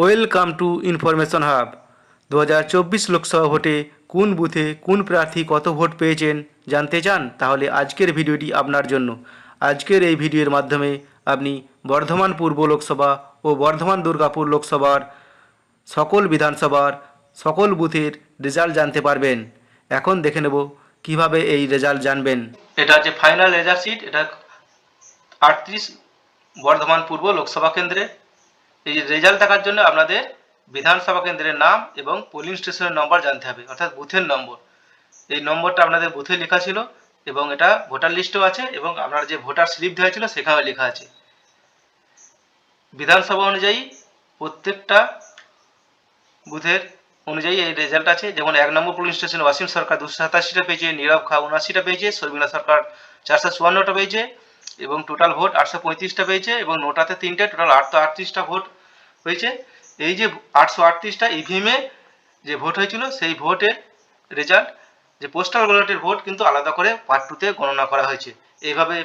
Welcome to information hub. দু হাজার চব্বিশ লোকসভা ভোটে কোন বুথে কোন প্রার্থী কত ভোট পেয়েছেন জানতে চান? তাহলে আজকের ভিডিওটি আপনার জন্য। আজকের এই ভিডিওর মাধ্যমে আপনি বর্ধমান পূর্ব লোকসভা ও বর্ধমান দুর্গাপুর লোকসভার সকল বিধানসভার সকল বুথের রেজাল্ট জানতে পারবেন। এখন দেখে নেব কীভাবে এই রেজাল্ট জানবেন। এটা হচ্ছে ফাইনাল রেজাল্ট শিট। এটা আটত্রিশ বর্ধমান পূর্ব লোকসভা কেন্দ্রে। এই রেজাল্ট দেখার জন্য আপনাদের বিধানসভা কেন্দ্রের নাম এবং পোলিং স্টেশনের নম্বর জানতে হবে, অর্থাৎ বুথের নম্বর এই নম্বরটা আপনাদের বুথে লেখা ছিল এবং এটা ভোটার লিস্টেও আছে এবং আপনার যে ভোটার স্লিপ দেওয়া ছিল সেখানেও লেখা আছে। বিধানসভা অনুযায়ী প্রত্যেকটা বুথের অনুযায়ী এই রেজাল্ট আছে। যেমন এক number police station Wasim Sarkar দুশো সাতাশিটা পেয়েছে, নীরব খা উনআশিটা পেয়েছে, শর্মিলা সরকার চারশো চুয়ান্নটা পেয়েছে এবং টোটাল ভোট আটশো পঁয়ত্রিশটা পেয়েছে এবং নোটাতে তিনটে টোটাল আটশো আটত্রিশটা ভোট হয়েছে। এই যে আটশো আটত্রিশটা ইভিএমে যে ভোট হয়েছিল, সেই ভোটের রেজাল্ট যে পোস্টাল ব্যালটের ভোট কিন্তু আলাদা করে পার্ট টুতে গণনা করা হয়েছে। এইভাবে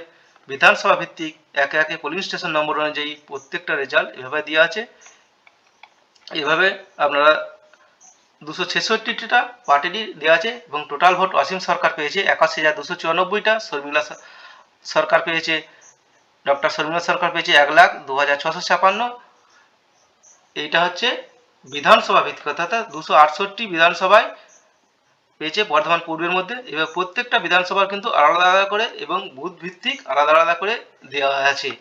বিধানসভা ভিত্তিক একে একে পোলিং স্টেশন নম্বর অনুযায়ী প্রত্যেকটা রেজাল্ট এভাবে দেওয়া আছে। এভাবে আপনারা দুশো ছেষট্টিটা পার্টিরই দেওয়া আছে এবং টোটাল ভোট অসীম সরকার পেয়েছে একাশি হাজার দুশো চুরানব্বইটা শর্মিলা সরকার পেয়েছে ডক্টর শর্মিলা সরকার পেয়েছে এক লাখ দু হাজার ছশো ছাপান্ন। এইটা হচ্ছে বিধানসভা ভিত্তিক, অর্থাৎ দুশো আটষট্টি বিধানসভায় পেয়েছে বর্ধমান পূর্বের মধ্যে। এবার প্রত্যেকটা বিধানসভার কিন্তু আলাদা আলাদা করে এবং বুথ ভিত্তিক আলাদা আলাদা করে দেওয়া আছে।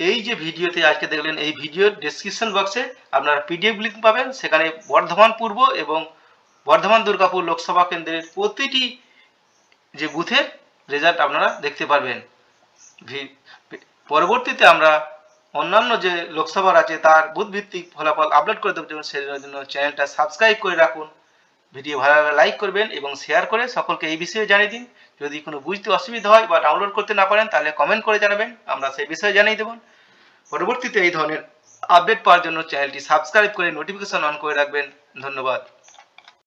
এই যে ভিডিওতে আজকে দেখলেন, এই ভিডিওর ডেসক্রিপশন বক্সে আপনারা পিডিএফ লিঙ্ক পাবেন। সেখানে বর্ধমান পূর্ব এবং বর্ধমান দুর্গাপুর লোকসভা কেন্দ্রের প্রতিটি যে বুথের রেজাল্ট আপনারা দেখতে পারবেন। পরবর্তীতে আমরা অন্যান্য যে লোকসভার আছে, তার বুথ ভিত্তিক ফলাফল আপলোড করে দেবো। সেই জন্য চ্যানেলটা সাবস্ক্রাইব করে রাখুন। ভিডিও ভালো লাগলে লাইক করবেন এবং শেয়ার করে সকলকে এই বিষয়ে জানিয়ে দিন। যদি কোনো বুঝতে অসুবিধা হয় বা ডাউনলোড করতে না পারেন, তাহলে কমেন্ট করে জানাবেন। আমরা সেই বিষয়ে জানিয়ে দেব। পরবর্তীতে এই ধরনের আপডেট পাওয়ার জন্য চ্যানেলটি সাবস্ক্রাইব করে নোটিফিকেশন অন করে রাখবেন। ধন্যবাদ।